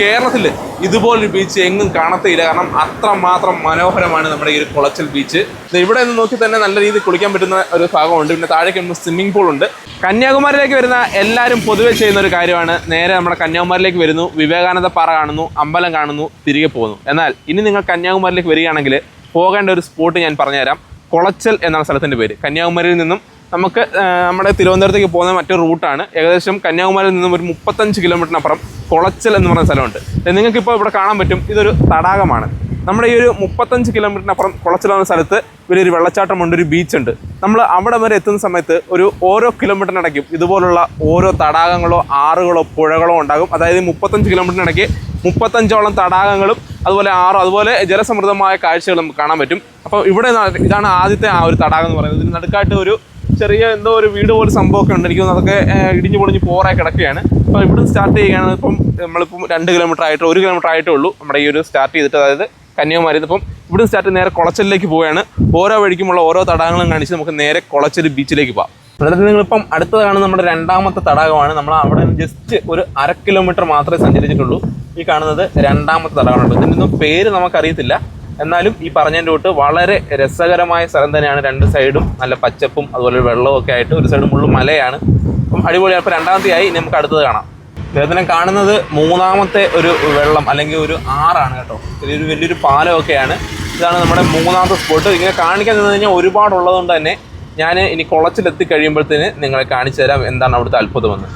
കേരളത്തിൽ ഇതുപോലൊരു ബീച്ച് എങ്ങും കാണത്തേയില്ല കാരണം അത്രമാത്രം മനോഹരമാണ് നമ്മുടെ ഈ ഒരു കുളച്ചൽ ബീച്ച് ഇവിടെ നിന്ന് നോക്കി തന്നെ നല്ല രീതിയിൽ കുളിക്കാൻ പറ്റുന്ന ഒരു ഭാഗമുണ്ട്. പിന്നെ താഴേക്ക് സ്വിമ്മിംഗ് പൂൾ ഉണ്ട്. കന്യാകുമാരിയിലേക്ക് വരുന്ന എല്ലാവരും പൊതുവെ ചെയ്യുന്ന ഒരു കാര്യമാണ്. നേരെ നമ്മുടെ കന്യാകുമാരിയിലേക്ക് വരുന്നു. വിവേകാനന്ദ പാറ കാണുന്നു. അമ്പലം കാണുന്നു. തിരികെ പോകുന്നു. എന്നാൽ ഇനി നിങ്ങൾ കന്യാകുമാരിയിലേക്ക് വരികയാണെങ്കിൽ പോകേണ്ട ഒരു സ്പോട്ട് ഞാൻ പറഞ്ഞുതരാം. കുളച്ചൽ എന്നാണ് സ്ഥലത്തിന്റെ പേര്. കന്യാകുമാരിയിൽ നിന്നും നമുക്ക് നമ്മുടെ തിരുവനന്തപുരത്തേക്ക് പോകുന്ന മറ്റൊരു റൂട്ടാണ്. ഏകദേശം കന്യാകുമാരിയിൽ നിന്നും ഒരു മുപ്പത്തഞ്ച് കിലോമീറ്ററിനപ്പുറം കുളച്ചൽ എന്ന് പറയുന്ന സ്ഥലമുണ്ട്. നിങ്ങൾക്കിപ്പോൾ ഇവിടെ കാണാൻ പറ്റും ഇതൊരു തടാകമാണ്. നമ്മുടെ ഈ ഒരു മുപ്പത്തഞ്ച് കിലോമീറ്ററിനപ്പുറം കുളച്ചൽ എന്ന സ്ഥലത്ത് വലിയൊരു വെള്ളച്ചാട്ടമുണ്ട് ഒരു ബീച്ച് ഉണ്ട് നമ്മൾ അവിടെ വരെ എത്തുന്ന സമയത്ത് ഒരു ഓരോ കിലോമീറ്ററിനടയ്ക്കും. ഇതുപോലുള്ള ഓരോ തടാകങ്ങളോ ആറുകളോ പുഴകളോ ഉണ്ടാകും. അതായത് മുപ്പത്തഞ്ച് കിലോമീറ്ററിനിടയ്ക്ക് മുപ്പത്തഞ്ചോളം തടാകങ്ങളും അതുപോലെ ആറ് അതുപോലെ ജലസമൃദ്ധമായ കാഴ്ചകൾ നമുക്ക് കാണാൻ പറ്റും. അപ്പോൾ ഇവിടെ ഇതാണ് ആദ്യത്തെ ആ ഒരു തടാകം എന്ന് പറയുന്നത്. ഇതിന് നടുക്കായിട്ട് ഒരു ചെറിയ എന്തോ ഒരു വീട് പോലെ സംഭവമൊക്കെ ഉണ്ട്. എനിക്ക് അതൊക്കെ ഇടിഞ്ഞു പൊളിഞ്ഞ് പോറായി കിടക്കുകയാണ്. അപ്പോൾ ഇവിടുന്ന് സ്റ്റാർട്ട് ചെയ്യുകയാണ്. ഇപ്പം നമ്മളിപ്പം രണ്ട് കിലോമീറ്റർ ആയിട്ട് ഒരു കിലോമീറ്റർ ആയിട്ടേ ഉള്ളൂ. നമ്മുടെ ഈ ഒരു സ്റ്റാർട്ട് ചെയ്തിട്ട് അതായത് കന്യാകുമാരി ഇപ്പം ഇവിടുന്ന് സ്റ്റാർട്ട് നേരെ കുളച്ചലിലേക്ക് പോവുകയാണ്. ഓരോ വഴിക്കുമുള്ള ഓരോ തടാകങ്ങളും കാണിച്ച് നമുക്ക് നേരെ കുളച്ചൽ ബീച്ചിലേക്ക് പോകാം എന്നിട്ട് നിങ്ങളിപ്പം അടുത്തത് കാണുന്ന നമ്മുടെ രണ്ടാമത്തെ തടാകമാണ്. നമ്മൾ അവിടെ ജസ്റ്റ് ഒരു അര കിലോമീറ്റർ മാത്രമേ സഞ്ചരിച്ചിട്ടുള്ളൂ. ഈ കാണുന്നത് രണ്ടാമത്തെ തടാകമാണ്. ഇതിന്റെ ഒന്നും പേര് നമുക്കറിയത്തില്ല. എന്നാലും ഈ പറഞ്ഞതിന്റെ തൊട്ട് വളരെ രസകരമായ സ്ഥലം തന്നെയാണ്. രണ്ട് സൈഡും നല്ല പച്ചപ്പും അതുപോലെ വെള്ളവും ഒക്കെ ആയിട്ട് ഒരു സൈഡ് മുള്ളു മലയാണ്. അപ്പം അടിപൊളി. അപ്പോൾ രണ്ടാമത്തെ ആയി നമുക്ക് അടുത്തത് കാണാം. അദ്ദേഹത്തിനെ കാണുന്നത് മൂന്നാമത്തെ ഒരു വെള്ളം അല്ലെങ്കിൽ ഒരു ആറാണ് കേട്ടോ. ഇതൊരു വലിയൊരു പാലമൊക്കെയാണ്. ഇതാണ് നമ്മുടെ മൂന്നാമത്തെ സ്പോട്ട് ഇങ്ങനെ കാണിക്കാൻ നിന്ന് കഴിഞ്ഞാൽ ഒരുപാടുള്ളതുകൊണ്ട് തന്നെ ഞാൻ ഇനി കുളച്ചിലെത്തി കഴിയുമ്പോഴത്തേന് നിങ്ങളെ കാണിച്ചു തരാം എന്താണ് അവിടുത്തെ അത്ഭുതമെന്ന്.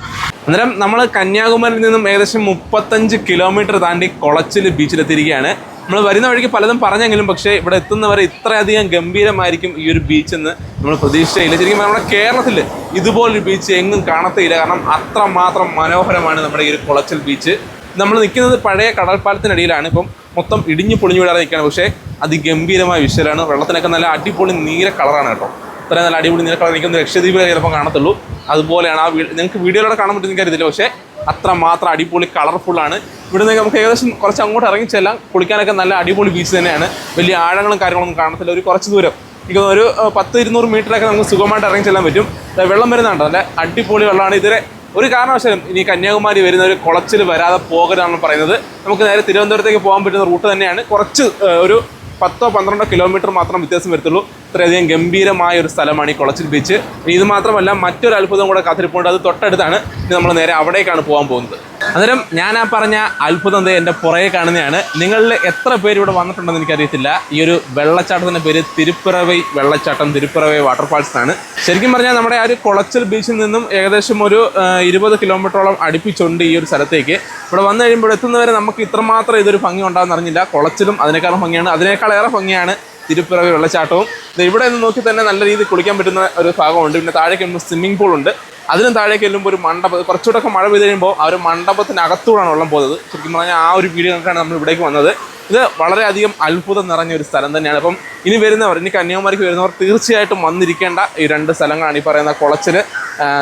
അന്നേരം നമ്മൾ കന്യാകുമാരിയിൽ നിന്നും ഏകദേശം മുപ്പത്തഞ്ച് കിലോമീറ്റർ താണ്ടി കുളച്ചിൽ ബീച്ചിലെത്തിയിരിക്കുകയാണ് നമ്മൾ വരുന്ന വഴിക്ക് പലതും പറഞ്ഞെങ്കിലും പക്ഷേ ഇവിടെ എത്തുന്നവരെ ഇത്രയധികം ഗംഭീരമായിരിക്കും ഈ ഒരു ബീച്ച് എന്ന് നമ്മൾ പ്രതീക്ഷയില്ല ശരിക്കും നമ്മുടെ കേരളത്തിൽ ഇതുപോലൊരു ബീച്ച് എങ്ങും കാണത്തില്ല കാരണം അത്രമാത്രം മനോഹരമാണ് നമ്മുടെ ഈ ഒരു കുളച്ചൽ ബീച്ച് നമ്മൾ നിൽക്കുന്നത് പഴയ കടൽപ്പാലത്തിനടിയിലാണ്. ഇപ്പം മൊത്തം ഇടിഞ്ഞു പൊളിഞ്ഞു വിടാതെ നിൽക്കുകയാണ്. പക്ഷേ അതിഗംഭീരമായ വിഷയമാണ് വെള്ളത്തിനൊക്കെ നല്ല അടിപൊളി നീല കളറാണ് കേട്ടോ. ഇത്രയും നല്ല അടിപൊളി നിരക്കളെ എനിക്കൊന്ന് ലക്ഷദ്വീപിലെ ചിലപ്പോൾ കാണത്തുള്ളൂ. അതുപോലെയാണ് ആ വീട് നിങ്ങൾക്ക് വീഡിയോയിലൂടെ കാണാൻ പറ്റുന്ന കരുതില്ല പക്ഷേ അത്ര മാത്രം അടിപൊളി കളർഫുള്ളാണ് നിന്ന് നമുക്ക് ഏകദേശം കുറച്ച് അങ്ങോട്ട് ഇറങ്ങി ചെല്ലാം കുളിക്കാനൊക്കെ നല്ല അടിപൊളി ബീച്ച് തന്നെയാണ്. വലിയ ആഴങ്ങളും കാര്യങ്ങളൊന്നും കാണത്തില്ല. ഒരു കുറച്ച് ദൂരം. എനിക്ക് ഒരു പത്ത് ഇരുന്നൂറ് മീറ്ററൊക്കെ നമുക്ക് സുഖമായിട്ട് ഇറങ്ങി ചെല്ലാൻ പറ്റും. വെള്ളം വരുന്നുണ്ട്. നല്ല അടിപൊളി വെള്ളമാണ്. ഇതുവരെ ഒരു കാരണവശാലും ഇനി കന്യാകുമാരി വരുന്ന ഒരു കുളച്ചിൽ വരാതെ പോകരുതെന്നാണ് പറയുന്നത്. നമുക്ക് നേരെ തിരുവനന്തപുരത്തേക്ക് പോകാൻ പറ്റുന്ന റൂട്ട് തന്നെയാണ്. കുറച്ച് ഒരു പത്തോ പന്ത്രണ്ടോ കിലോമീറ്റർ മാത്രം വ്യത്യാസം വരത്തുള്ളൂ. ഇത്രയധികം ഗംഭീരമായ ഒരു സ്ഥലമാണ് ഈ കുളച്ചിൽ ബീച്ച് ഇത് മാത്രമല്ല മറ്റൊരു അത്ഭുതം കൂടെ കാത്തിരിപ്പുണ്ട്. അത് തൊട്ടടുത്താണ്. നമ്മൾ നേരെ അവിടേക്കാണ് പോകാൻ പോകുന്നത്. അന്നേരം ഞാൻ ആ പറഞ്ഞ അത്ഭുതം എന്റെ പുറകെ കാണുന്നതാണ് നിങ്ങളിൽ എത്ര പേര് ഇവിടെ വന്നിട്ടുണ്ടെന്ന് എനിക്കറിയത്തില്ല. ഈ ഒരു വെള്ളച്ചാട്ടത്തിന്റെ പേര് തിരുപ്പിറവൈ വെള്ളച്ചാട്ടം തിരുപ്പിറവൈ വാട്ടർഫാൾസ് ആണ് ശരിക്കും പറഞ്ഞാൽ നമ്മുടെ ആ ഒരു കുളച്ചൽ ബീച്ചിൽ നിന്നും ഏകദേശം ഒരു ഇരുപത് കിലോമീറ്ററോളം അടുപ്പിച്ചുണ്ട് ഈ ഒരു സ്ഥലത്തേക്ക്. ഇവിടെ വന്നു കഴിയുമ്പോൾ എത്തുന്നവരെ നമുക്ക് ഇത്രമാത്രം ഇതൊരു ഭംഗി ഉണ്ടാകുന്ന അറിഞ്ഞില്ല. കുളച്ചിലും അതിനേക്കാളും ഭംഗിയാണ്. അതിനേക്കാളേറെ ഭംഗിയാണ് തിരുപ്പിറവി വെള്ളച്ചാട്ടവും ഇവിടെ നിന്ന് നോക്കി തന്നെ നല്ല രീതിയിൽ കുളിക്കാൻ പറ്റുന്ന ഒരു ഭാഗമുണ്ട്. പിന്നെ താഴേക്ക് വരുമ്പോൾ സ്വിമ്മിംഗ് പൂൾ ഉണ്ട്. അതിനും താഴേക്ക് ചെല്ലുമ്പോൾ ഒരു മണ്ഡപം. കുറച്ചുകൂടെ മഴ പെയ്ത് കഴിയുമ്പോൾ ആ ഒരു മണ്ഡപത്തിനകത്തൂടാണ് വെള്ളം പോകുന്നത്. ശരിക്കും പറഞ്ഞാൽ ആ ഒരു വീഡിയോ കണക്കാണ് നമ്മൾ ഇവിടേക്ക് വന്നത്. ഇത് വളരെയധികം അത്ഭുതം നിറഞ്ഞ ഒരു സ്ഥലം തന്നെയാണ്. അപ്പം ഇനി വരുന്നവർ ഇനി കന്യാകുമാരിക്ക് വരുന്നവർ തീർച്ചയായിട്ടും വന്നിരിക്കേണ്ട ഈ രണ്ട് സ്ഥലങ്ങളാണ് ഈ പറയുന്ന കുളച്ചിൽ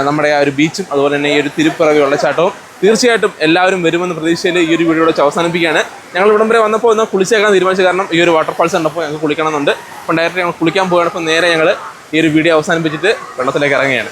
നമ്മുടെ ആ ഒരു ബീച്ചും അതുപോലെ തന്നെ ഈ ഒരു തിരുപ്പിറവി വെള്ളച്ചാട്ടവും തീർച്ചയായിട്ടും എല്ലാവരും വരുമെന്ന് പ്രതീക്ഷയിൽ ഈ ഒരു വീഡിയോ അവസാനിപ്പിക്കുകയാണ്. ഞങ്ങൾ ഇവിടം വരെ വന്നപ്പോൾ ഒന്ന് കുളിച്ചേക്കാൻ തീരുമാനിച്ചു കാരണം ഈ ഒരു വാട്ടർ ഫാൾസ് കണ്ടപ്പോൾ ഞങ്ങൾക്ക് കുളിക്കണമെന്നുണ്ട്. അപ്പം ഡയറക്റ്റ് ഞങ്ങൾ കുളിക്കാൻ പോയപ്പോൾ നേരെ ഞങ്ങൾ ഈ ഒരു വീഡിയോ അവസാനിപ്പിച്ചിട്ട് വെള്ളത്തിലേക്ക് ഇറങ്ങുകയാണ്.